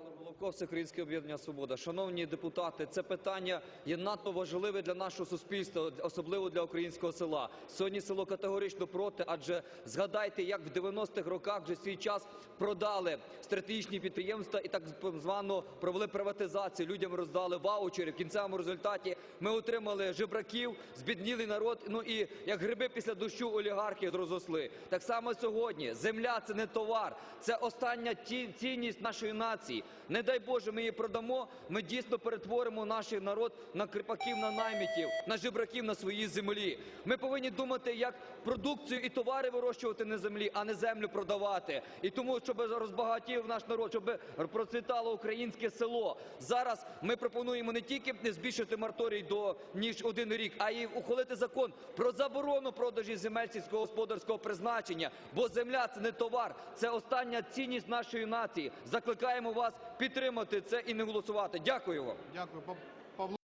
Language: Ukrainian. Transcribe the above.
Михайло Головко, Всеукраїнське об'єднання «Свобода». Шановні депутати, це питання є надто важливе для нашого суспільства, особливо для українського села. Сьогодні село категорично проти, адже згадайте, як в 90-х роках вже свій час продали стратегічні підприємства і так звано провели приватизацію, людям роздали ваучери. В кінцевому результаті ми отримали жебраків, збіднілий народ, ну і як гриби після дощу олігархи розросли. Так само сьогодні земля – це не товар, це остання цінність нашої нації. Не дай Боже, ми її продамо, ми дійсно перетворимо наш народ на кріпаків, на наймітів, на жебраків на своїй землі. Ми повинні думати, як продукцію і товари вирощувати на землі, а не землю продавати. І тому, щоб розбагатів наш народ, щоб процвітало українське село. Зараз ми пропонуємо не тільки не збільшити мораторій до ніж один рік, а й ухвалити закон про заборону продажі земель сільськогосподарського призначення. Бо земля це не товар, це остання цінність нашої нації. Закликаємо вас підтримати це і не голосувати. Дякую вам. Дякую.